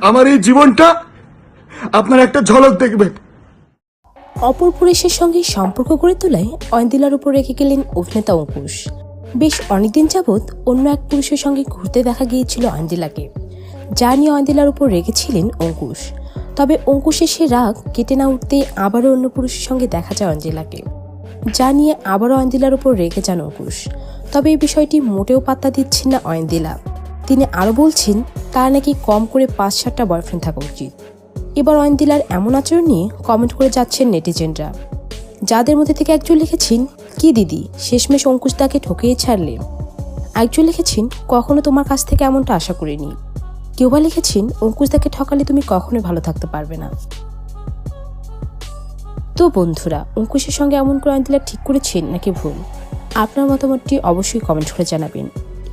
আমার এই জীবনটা আপনার একটা ঝলক দেখবেন অপর পুরুষের সঙ্গে সম্পর্ক গড়ে তোলায় অয়ন্দিলার উপর রেখে গেলেন অভিনেতা অঙ্কুশ। বেশ অনেকদিন যাবৎ অন্য এক পুরুষের সঙ্গে ঘুরতে দেখা গিয়েছিল অয়ন্দিলাকে, যা নিয়ে অয়ন্দিলার উপর রেগেছিলেন অঙ্কুশ। তবে অঙ্কুশের সে রাগ কেটে না উঠতে আবারও অন্য পুরুষের সঙ্গে দেখা যায় অঞ্জিলাকে যা নিয়ে আবারও অয়ন্দিলার উপর রেগে যান অঙ্কুশ। তবে এই বিষয়টি মোটেও পাত্তা দিচ্ছেন না অয়ন্দিলা। তিনি আরও বলছেন, তার নাকি কম করে পাঁচ সাতটা বয়ফ্রেন্ড থাকা উচিত। এবার অয়ন্তিলার এমন আচরণ নিয়ে কমেন্ট করে যাচ্ছেন নেটিজেনরা। যাদের মধ্যে থেকে একজন লিখেছেন, কি দিদি, শেষমেশ অঙ্কুশ তাকে ঠকিয়ে ছাড়লেন। একজন লিখেছেন, কখনো তোমার কাছ থেকে এমনটা আশা করিনি। কেউ বা লিখেছেন, অঙ্কুশ তাকে ঠকালে তুমি কখনোই ভালো থাকতে পারবে না। তো বন্ধুরা, অঙ্কুশের সঙ্গে এমন করে অয়ন্তিলা ঠিক করেছেন নাকি ভুল? আপনার মতামতটি অবশ্যই কমেন্ট করে জানাবেন।